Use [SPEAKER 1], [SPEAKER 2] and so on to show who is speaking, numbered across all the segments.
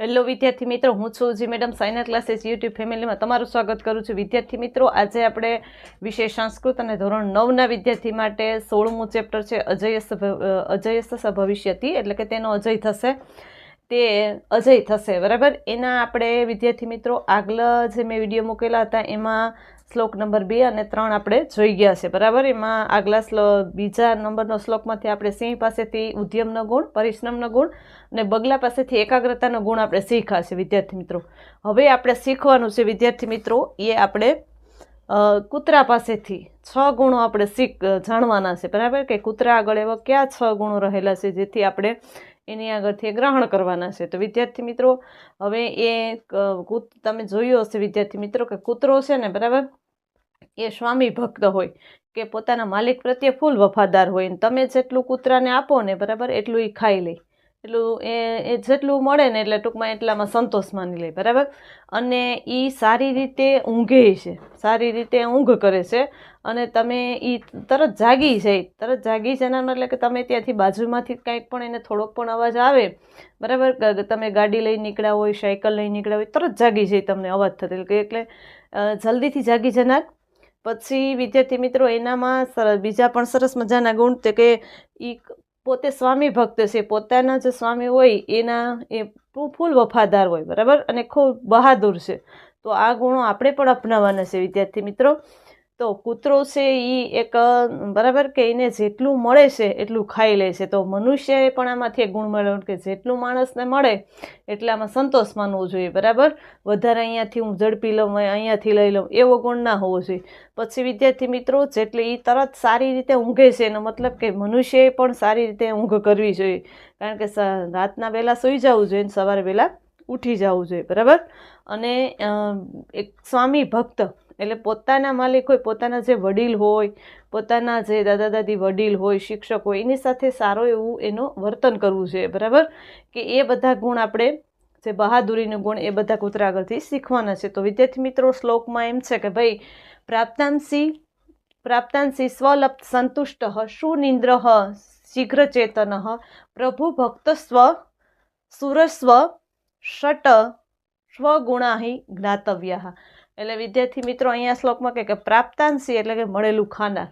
[SPEAKER 1] Hello વિદ્યાર્થી મિત્રો. હું છું જી મેડમ. સાયના ક્લાસીસ યુટ્યુબ ફેમિલીમાં તમારું સ્વાગત કરું છું. વિદ્યાર્થી મિત્રો, આજે આપણે વિષય સંસ્કૃત અને ધોરણ નવના વિદ્યાર્થી માટે સોળમું ચેપ્ટર છે અજયસ અજયસ ભવિષ્યથી એટલે કે તેનો અજય થશે. તે અજય થશે, બરાબર? એના આપણે વિદ્યાર્થી મિત્રો આગલા જે મેં વીડિયો મૂકેલા હતા, એમાં શ્લોક નંબર બે અને ત્રણ આપણે જોઈ ગયા છે. બરાબર? એમાં આગલા બીજા નંબરનો શ્લોકમાંથી આપણે સિંહ પાસેથી ઉદ્યમનો ગુણ, પરિશ્રમનો ગુણ અને બગલા પાસેથી એકાગ્રતાનો ગુણ આપણે શીખ્યા છે, વિદ્યાર્થી મિત્રો. હવે આપણે શીખવાનું છે, વિદ્યાર્થી મિત્રો, એ આપણે કૂતરા પાસેથી છ ગુણો આપણે શીખ, જાણવાના છે. બરાબર? કે કૂતરા આગળ એવા કયા છ ગુણો રહેલા છે, જેથી આપણે એની આગળથી ગ્રહણ કરવાના છે. તો વિદ્યાર્થી મિત્રો, હવે એ કૂત- તમે જોયું હશે વિદ્યાર્થી મિત્રો કે કૂતરો છે ને, બરાબર? એ સ્વામી ભક્ત હોય કે પોતાના માલિક પ્રત્યે ફૂલ વફાદાર હોય. તમે જેટલું કૂતરાને આપો ને, બરાબર, એટલું એ ખાઈ લે. એટલું એ એ જેટલું મળે ને એટલે ટૂંકમાં એટલામાં સંતોષ માની લે, બરાબર? અને એ સારી રીતે ઊંઘે છે, સારી રીતે ઊંઘ કરે છે. અને તમે એ તરત જાગી જાય તરત જાગી જનારમાં એટલે કે તમે ત્યાંથી બાજુમાંથી કાંઈક પણ એને થોડોક પણ અવાજ આવે, બરાબર? તમે ગાડી લઈ નીકળ્યા હોય, સાયકલ લઈને નીકળ્યા હોય, તરત જાગી જાય તમને અવાજ થતો. એટલે એટલે જલ્દીથી જાગી જનાર પછી વિદ્યાર્થી મિત્રો, એનામાં બીજા પણ સરસ મજાના ગુણ તે કે એ પોતે સ્વામી ભક્ત છે, પોતાના જે સ્વામી હોય એના એ ફૂલ વફાદાર હોય, બરાબર? અને ખૂબ બહાદુર છે. તો આ ગુણો આપણે પણ અપનાવવાના છે, વિદ્યાર્થી મિત્રો. તો કૂતરો છે એ એક બરાબર કે એને જેટલું મળે છે એટલું ખાઈ લે છે. તો મનુષ્યએ પણ આમાંથી એક ગુણ મળ્યો કે જેટલું માણસને મળે એટલે આમાં સંતોષ માનવો જોઈએ, બરાબર? વધારે અહીંયાથી હું ઝડપી લઉં અહીંયાથી લઈ લઉં, એવો ગુણ ના હોવો જોઈએ. પછી વિદ્યાર્થી મિત્રો, જેટલે એ તરત સારી રીતે ઊંઘે છે, એનો મતલબ કે મનુષ્યએ પણ સારી રીતે ઊંઘ કરવી જોઈએ. કારણ કે રાતના વહેલા સૂઈ જવું જોઈએ સવારે વહેલા ઉઠી જવું જોઈએ, બરાબર? અને એક સ્વામી ભક્ત એટલે પોતાના માલિક હોય, પોતાના જે વડીલ હોય, પોતાના જે દાદા દાદી વડીલ હોય, શિક્ષક હોય, એની સાથે સારો એવું એનું વર્તન કરવું જોઈએ, બરાબર? કે એ બધા ગુણ આપણે, જે બહાદુરીનો ગુણ, એ બધા કૂતરા શીખવાના છે. તો વિદ્યાર્થી મિત્રો, શ્લોકમાં એમ છે કે ભાઈ પ્રાપ્તાંશી પ્રાપ્તાંશી સ્વલપ્ત સંતુષ્ટ સુનિંદ્ર શીઘ્ર ચેતન પ્રભુ ભક્ત સ્વ સુરસ્વ ષટ સ્વગુણા જ્ઞાતવ્ય એટલે વિદ્યાર્થી મિત્રો અહીંયા શ્લોકમાં કહે કે પ્રાપ્તાંશી એટલે કે મળેલું ખાનાર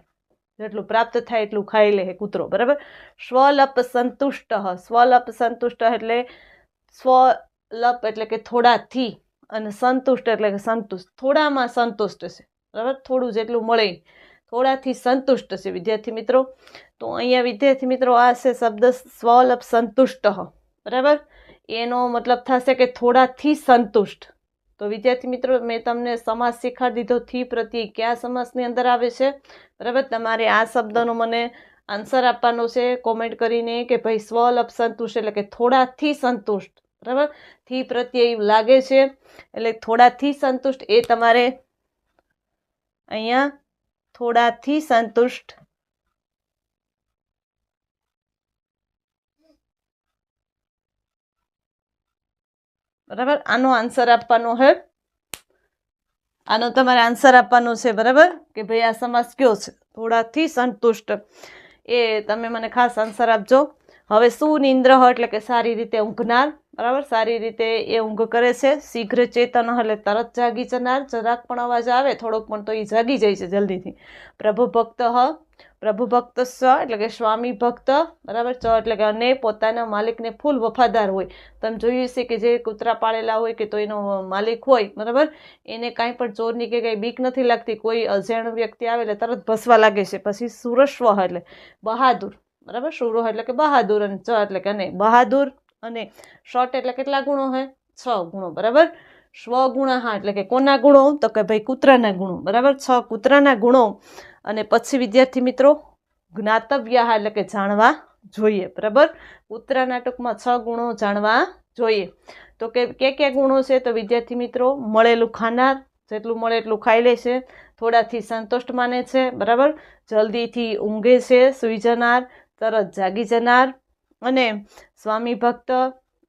[SPEAKER 1] જેટલું પ્રાપ્ત થાય એટલું ખાઈ લે કૂતરો, બરાબર? સ્વલપ સંતુષ્ટ સ્વલપ સંતુષ્ટ એટલે સ્વલપ એટલે કે થોડાથી અને સંતુષ્ટ એટલે કે સંતુષ્ટ. થોડામાં સંતુષ્ટ છે, બરાબર? થોડું જેટલું મળે થોડાથી સંતુષ્ટ છે વિદ્યાર્થી મિત્રો. તો અહીંયા વિદ્યાર્થી મિત્રો આ છે શબ્દ સ્વલપ સંતુષ્ટ, બરાબર? એનો મતલબ થશે કે થોડાથી સંતુષ્ટ. તો વિદ્યાર્થી મિત્રો, મેં તમને સમાસ શીખવાડી દીધો, થી પ્રત્યે કયા સમાસની અંદર આવે છે? બરાબર? તમારે આ શબ્દનો મને આન્સર આપવાનો છે. કોમેન્ટ કરીને કે ભાઈ સ્વલભ સંતુષ્ટ એટલે કે થોડાથી સંતુષ્ટ. બરાબર? થી પ્રત્યે એવું લાગે છે એટલે થોડાથી સંતુષ્ટ એ તમારે અહીંયા થોડાથી સંતુષ્ટ બરાબર? આનો આન્સર આપવાનો હે. આનો તમારે આન્સર આપવાનો છે, બરાબર? કે ભાઈ આ સમાસ કયો છે? થોડાથી સંતુષ્ટ. એ તમે મને ખાસ આન્સર આપજો. હવે સુનિંદ્રહ એટલે કે સારી રીતે ઊંઘનાર. બરાબર? સારી રીતે એ ઊંઘ કરે છે. શીઘ્ર ચેતન એટલે તરત જાગી જનાર. જરાક પણ અવાજ આવે, થોડોક પણ તો એ જાગી જાય છે જલ્દીથી. પ્રભુ ભક્ત હ, પ્રભુ ભક્ત સ, એટલે કે સ્વામી ભક્ત, બરાબર? ચ એટલે કે અને પોતાના માલિકને ફૂલ વફાદાર હોય. તમે જોઈએ છે કે જે કૂતરા પાળેલા હોય કે તો એનો માલિક હોય, બરાબર? એને કાંઈ પણ ચોરની કે કંઈ બીક નથી લાગતી. કોઈ અજાણ્યો વ્યક્તિ આવે એટલે તરત ભસવા લાગે છે. પછી સુરસ્વ એટલે બહાદુર, બરાબર? સુરો એટલે કે બહાદુર અને ચ એટલે કે અને. બહાદુર અને શોર્ટ એટલે કેટલા ગુણો હોય છ ગુણો, બરાબર? સ્વગુણા હા એટલે કે કોના ગુણો? તો કે ભાઈ કૂતરાના ગુણો, બરાબર? છ કૂતરાના ગુણો. અને પછી વિદ્યાર્થી મિત્રો જ્ઞાતવ્ય એટલે કે જાણવા જોઈએ, બરાબર? કૂતરાના ટૂંકમાં છ ગુણો જાણવા જોઈએ. તો કે કે કયા ગુણો છે? તો વિદ્યાર્થી મિત્રો, મળેલું ખાનાર, જેટલું મળે એટલું ખાઈ લે છે. થોડાથી સંતુષ્ટ માને છે, બરાબર? જલ્દીથી ઊંઘે છે, સૂઈ જનાર, તરત જાગી જનાર અને સ્વામી ભક્ત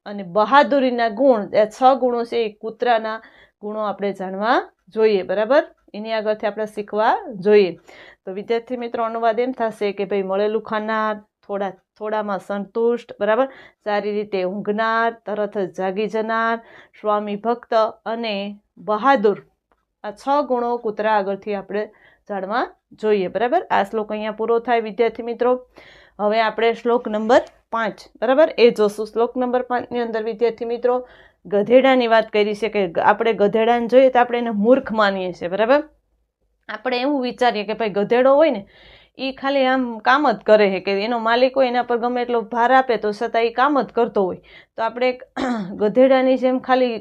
[SPEAKER 1] અને બહાદુરીના ગુણ, એ છ ગુણો છે એ કૂતરાના ગુણો આપણે જાણવા જોઈએ, બરાબર? એની આગળથી આપણે શીખવા જોઈએ. તો વિદ્યાર્થી મિત્રો, અનુવાદ એમ થશે કે ભાઈ મળેલું ખાનાર, થોડા, થોડામાં સંતુષ્ટ, બરાબર? સારી રીતે ઊંઘનાર, તરત જ જાગી જનાર, સ્વામી ભક્ત અને બહાદુર, આ છ ગુણો કૂતરા આગળથી આપણે જાણવા જોઈએ, બરાબર? આ શ્લોક અહીંયા પૂરો થાય વિદ્યાર્થી મિત્રો. હવે આપણે શ્લોક નંબર પાંચ. બરાબર? એ જોશું. શ્લોક નંબર પાંચની અંદર, વિદ્યાર્થી મિત્રો, ગધેડાની વાત કરી છે કે આપણે ગધેડાને જોઈએ તો આપણે એને મૂર્ખ માનીએ છીએ. બરાબર? આપણે એવું વિચારીએ કે ભાઈ ગધેડો હોય ને એ ખાલી આમ કામ જ કરે છે કે એનો માલિક હોય એના પર ગમે એટલો ભાર આપે તો છતાં એ કામ જ કરતો હોય. તો આપણે ગધેડાની જેમ ખાલી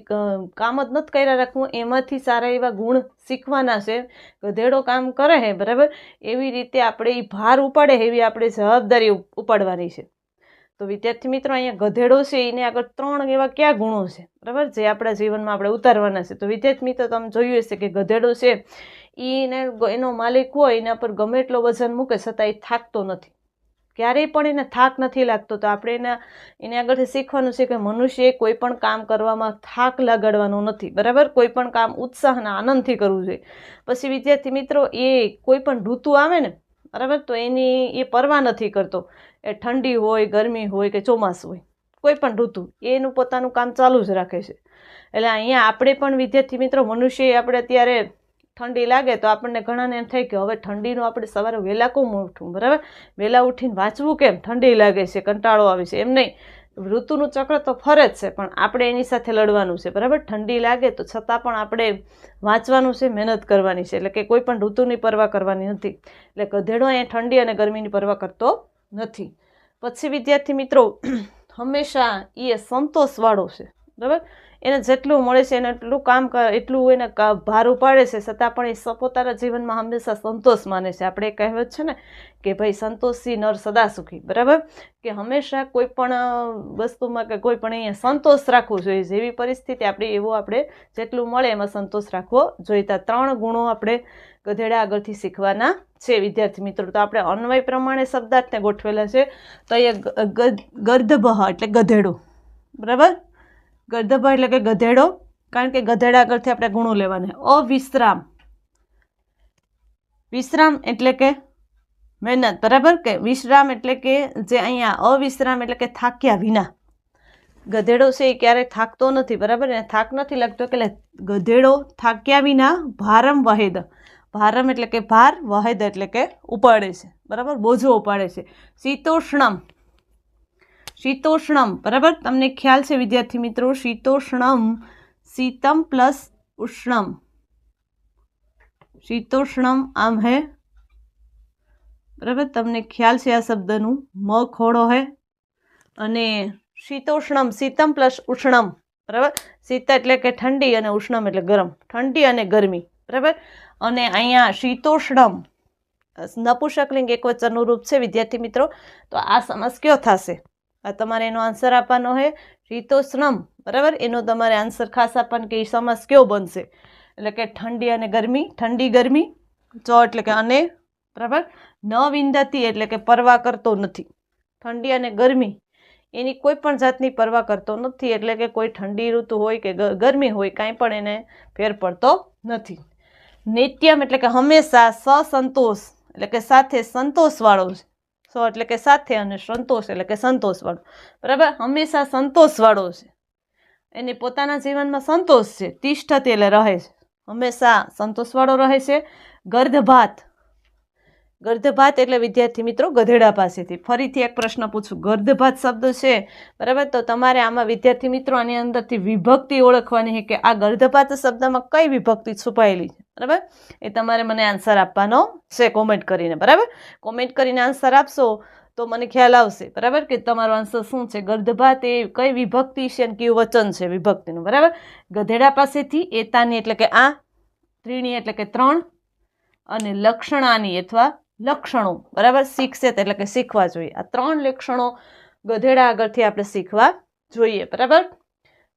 [SPEAKER 1] કામ જ નથી કર્યા રાખવું, એમાંથી સારા એવા ગુણ શીખવાના છે. ગધેડો કામ કરે છે, બરાબર? એવી રીતે આપણે એ ભાર ઉપાડે એવી આપણે જવાબદારી ઉપ- ઉપાડવાની છે. તો વિદ્યાર્થી મિત્રો, અહીંયા ગધેડો છે, એને આગળ ત્રણ એવા કયા ગુણો છે? બરાબર? જે આપણા જીવનમાં આપણે ઉતારવાના છે. તો વિદ્યાર્થી મિત્રો, તમે જોયું હશે કે ગધેડો છે એને એનો માલિક હોય, એના પર ગમે એટલો વજન મૂકે, છતાં એ થાકતો નથી. ક્યારેય પણ એને થાક નથી લાગતો. તો આપણે એના, એને આગળથી શીખવાનું છે કે મનુષ્યએ કોઈ પણ કામ કરવામાં થાક લગાડવાનો નથી. બરાબર? કોઈ પણ કામ ઉત્સાહના આનંદથી કરવું જોઈએ. પછી વિદ્યાર્થી મિત્રો, એ કોઈ પણ ઋતુ આવે ને બરાબર? તો એની એ પરવા નથી કરતો. એ ઠંડી હોય, ગરમી હોય કે ચોમાસું હોય, કોઈ પણ ઋતુ, એનું પોતાનું કામ ચાલુ જ રાખે છે. એટલે અહીંયા આપણે પણ વિદ્યાર્થી મિત્રો મનુષ્ય આપણે અત્યારે ઠંડી લાગે તો આપણને ઘણાને એમ થાય કે હવે ઠંડીનું આપણે સવારે વહેલા કોમ ઉઠવું, બરાબર? વહેલા ઉઠીને વાંચવું કેમ? ઠંડી લાગે છે, કંટાળો આવે છે, એમ નહીં. ઋતુનું ચક્ર તો ફરે જ છે, પણ આપણે એની સાથે લડવાનું છે. બરાબર? ઠંડી લાગે તો છતાં પણ આપણે વાંચવાનું છે, મહેનત કરવાની છે. એટલે કે કોઈ પણ ઋતુની પરવા કરવાની નથી. એટલે ગધેડો અહીંયા ઠંડી અને ગરમીની પરવા કરતો નથી. પછી વિદ્યાર્થી મિત્રો, હંમેશા એ સંતોષવાળો છે. બરાબર? એને જેટલું મળે છે એને એટલું કામ એટલું એને ભાર ઉપાડે છે. છતાં પણ એ પોતાના જીવનમાં હંમેશા સંતોષ માને છે. આપણે કહેવત છે ને કે ભાઈ સંતોષી નર સદા સુખી. બરાબર? કે હંમેશા કોઈ પણ વસ્તુમાં કે કોઈ પણ અહીંયા સંતોષ રાખવો જોઈએ. જેવી પરિસ્થિતિ આપણી, એવો આપણે જેટલું મળે એમાં સંતોષ રાખવો જોઈએ. ત્રણ ગુણો આપણે ગધેડા આગળથી શીખવાના છે, વિદ્યાર્થી મિત્રો. તો આપણે અન્વય પ્રમાણે શબ્દાર્થને ગોઠવેલા છે. તો અહીંયા ગ- ગ- એટલે ગધેડો. બરાબર? ગર્ધભ એટલે કે ગધેડો, કારણ કે ગધેડા આગળથી આપણે ગુણો લેવાના અવિશ્રામ. વિશ્રામ એટલે કે મહેનત, બરાબર? કે વિશ્રામ એટલે કે જે અહીંયા અવિશ્રામ એટલે કે થાક્યા વિના. ગધેડો છે એ ક્યારેય થાકતો નથી, બરાબર? એને થાક નથી લાગતો એટલે ગધેડો થાક્યા વિના ભારમ વહેદ. ભારમ એટલે કે ભાર, વહેદ એટલે કે ઉપાડે છે, બરાબર? બોજો ઉપાડે છે. શીતોષ્ણમ. શીતોષ્ણમ. બરાબર? તમને ખ્યાલ છે, વિદ્યાર્થી મિત્રો? શીતોષ્ણમ, શીતમ પ્લસ ઉષ્ણમ. શીતોષ્ણમ આમ હે? બરાબર? તમને ખ્યાલ છે આ શબ્દનું? મ ખોડો હે? અને શીતોષ્ણમ, શીતમ પ્લસ ઉષ્ણમ. બરાબર? શીત એટલે કે ઠંડી અને ઉષ્ણમ એટલે ગરમ. ઠંડી અને ગરમી. બરાબર? અને અહીંયા શીતોષ્ણમ. નપુષકલિંગ એક વચનનું રૂપ છે, વિદ્યાર્થી મિત્રો. તો આ સમાસ કયો થશે? તમારે એનો આન્સર આપવાનો છે. શીતોષ્ણમ બરાબર? એનો તમારે આન્સર ખાસ આપવાનો કે એ સમાસ કયો બનશે? એટલે કે ઠંડી અને ગરમી, ઠંડી, ગરમી ચ એટલે કે અને, બરાબર? ન વિંદતી એટલે કે પરવા કરતો નથી. ઠંડી અને ગરમી, એની કોઈ પણ જાતની પરવા કરતો નથી એટલે કે કોઈ ઠંડી ઋતુ હોય કે ગરમી હોય, કાંઈ પણ એને ફેર પડતો નથી. નિત્યમ એટલે કે હંમેશા સસંતોષ, એટલે કે સાથે સંતોષવાળો છે. સ એટલે કે સાથે અને સંતોષ એટલે કે સંતોષવાળો. બરાબર? હંમેશા સંતોષવાળો છે. એને પોતાના જીવનમાં સંતોષ છે તિષ્ઠતી એટલે રહે છે. હંમેશા સંતોષવાળો રહે છે. ગર્ધભાત ગર્ધભાત એટલે વિદ્યાર્થી મિત્રો ગધેડા પાસેથી. ફરીથી એક પ્રશ્ન પૂછું. ગર્ધભાત શબ્દ છે? બરાબર? તો તમારે આમાં વિદ્યાર્થી મિત્રો આની અંદરથી વિભક્તિ ઓળખવાની છે કે આ ગર્ધભાત શબ્દમાં કઈ વિભક્તિ છુપાયેલી છે? બરાબર? એ તમારે મને આન્સર આપવાનો છે કોમેન્ટ કરીને. બરાબર? કોમેન્ટ કરીને આન્સર આપશો તો મને ખ્યાલ આવશે. બરાબર? કે તમારો આન્સર શું છે? ગર્ધભાત એ કઈ વિભક્તિ છે અને કયું વચન છે વિભક્તિનું? બરાબર? ગધેડા પાસેથી એતાની એટલે કે આ ત્રીણી એટલે કે ત્રણ અને લક્ષણાની અથવા લક્ષણો, બરાબર? શીખશે એટલે કે શીખવા જોઈએ. આ ત્રણ લક્ષણો ગધેડા આગળથી આપણે શીખવા જોઈએ, બરાબર?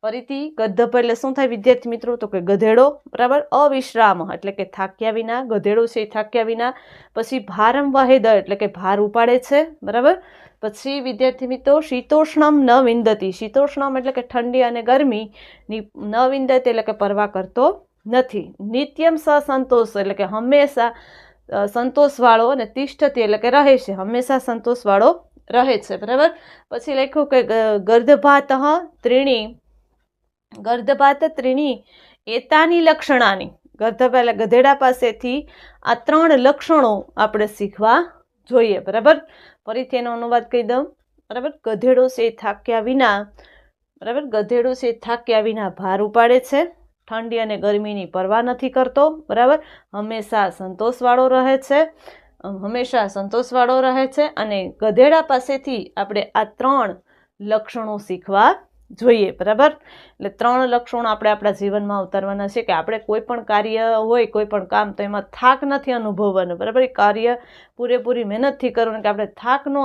[SPEAKER 1] ફરીથી ગદ્ધપ એટલે શું થાય વિદ્યાર્થી મિત્રો? તો કે ગધેડો, બરાબર? અવિશ્રામ, એટલે કે થાક્યા વિના, ગધેડો છે એ થાક્યા વિના. પછી ભારમ વાહેદ એટલે કે ભાર ઉપાડે છે, બરાબર? પછી વિદ્યાર્થી મિત્રો, શીતોષ્ણમ ન વિંદતી. શીતોષ્ણમ એટલે કે ઠંડી અને ગરમી ન વિંદતી એટલે કે પરવા કરતો નથી. નિત્યમ સસંતોષ એટલે કે હંમેશા સંતોષવાળો અને તિષ્ઠતી એટલે કે રહે છે. હંમેશા સંતોષવાળો રહે છે, બરાબર? પછી લખ્યું કે ગર્ધભાત ત્રીણી ગર્ધભાત ત્રીણી એતાની લક્ષણાની. ગર્ધભા એટલે ગધેડા પાસેથી આ ત્રણ લક્ષણો આપણે શીખવા જોઈએ, બરાબર? ફરીથી એનો અનુવાદ કહી દઉં, બરાબર? ગધેડો છે થાક્યા વિના, બરાબર? ગધેડો છે થાક્યા વિના ભાર ઉપાડે છે. ઠંડી અને ગરમીની પરવા નથી કરતો, બરાબર? હંમેશા સંતોષવાળો રહે છે હંમેશા સંતોષવાળો રહે છે અને ગધેડા પાસેથી આપણે આ ત્રણ લક્ષણો શીખવા જોઈએ, બરાબર? એટલે ત્રણ લક્ષણો આપણે આપણા જીવનમાં ઉતારવાના છે કે આપણે કોઈ પણ કાર્ય હોય, કોઈ પણ કામ, તો એમાં થાક નથી અનુભવવાનું, બરાબર? એ કાર્ય પૂરેપૂરી મહેનતથી કરવાનું કે આપણે થાકનો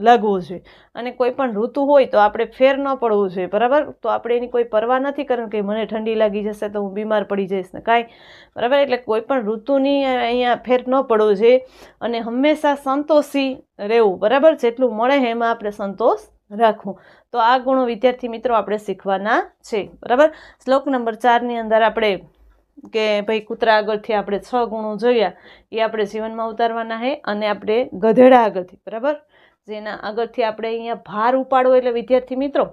[SPEAKER 1] લાગવું જોઈએ. અને કોઈ પણ ઋતુ હોય, તો આપણે ફેર ન પડવું જોઈએ, બરાબર? તો આપણે એની કોઈ પરવા નથી કરવાની કે મને ઠંડી લાગી જશે તો હું બીમાર પડી જઈશ ને કાંઈ, બરાબર? એટલે કોઈ પણ ઋતુની અહીંયા ફેર ન પડવો જોઈએ અને હંમેશા સંતોષી રહેવું, બરાબર? જેટલું મળે એમાં આપણે સંતોષ રાખવું તો આ ગુણો વિદ્યાર્થી મિત્રો આપણે શીખવાના છે. બરાબર? શ્લોક નંબર ચારની અંદર આપણે કે ભાઈ કૂતરા આગળથી આપણે છ ગુણો જોયા, એ આપણે જીવનમાં ઉતારવાના છે અને આપણે ગધેડા આગળથી. બરાબર? જેના આગળથી આપણે અહીંયા ભાર ઉપાડવો એટલે વિદ્યાર્થી મિત્રો,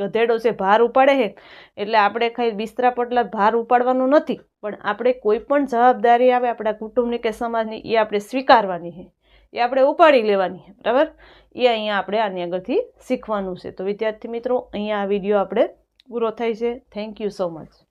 [SPEAKER 1] ગધેડો છે ભાર ઉપાડે છે એટલે આપણે ખાલી બિસ્તરા પટલા ભાર ઉપાડવાનું નથી, પણ આપણે કોઈ પણ જવાબદારી આવે આપણા કુટુંબની કે સમાજની, એ આપણે સ્વીકારવાની છે એ આપણે ઉપાડી લેવાની બરાબર? એ અહીંયા આપણે આની આગળથી શીખવાનું છે. તો વિદ્યાર્થી મિત્રો, અહીંયા આ વીડિયો આપણે પૂરો થાય છે. Thank you so much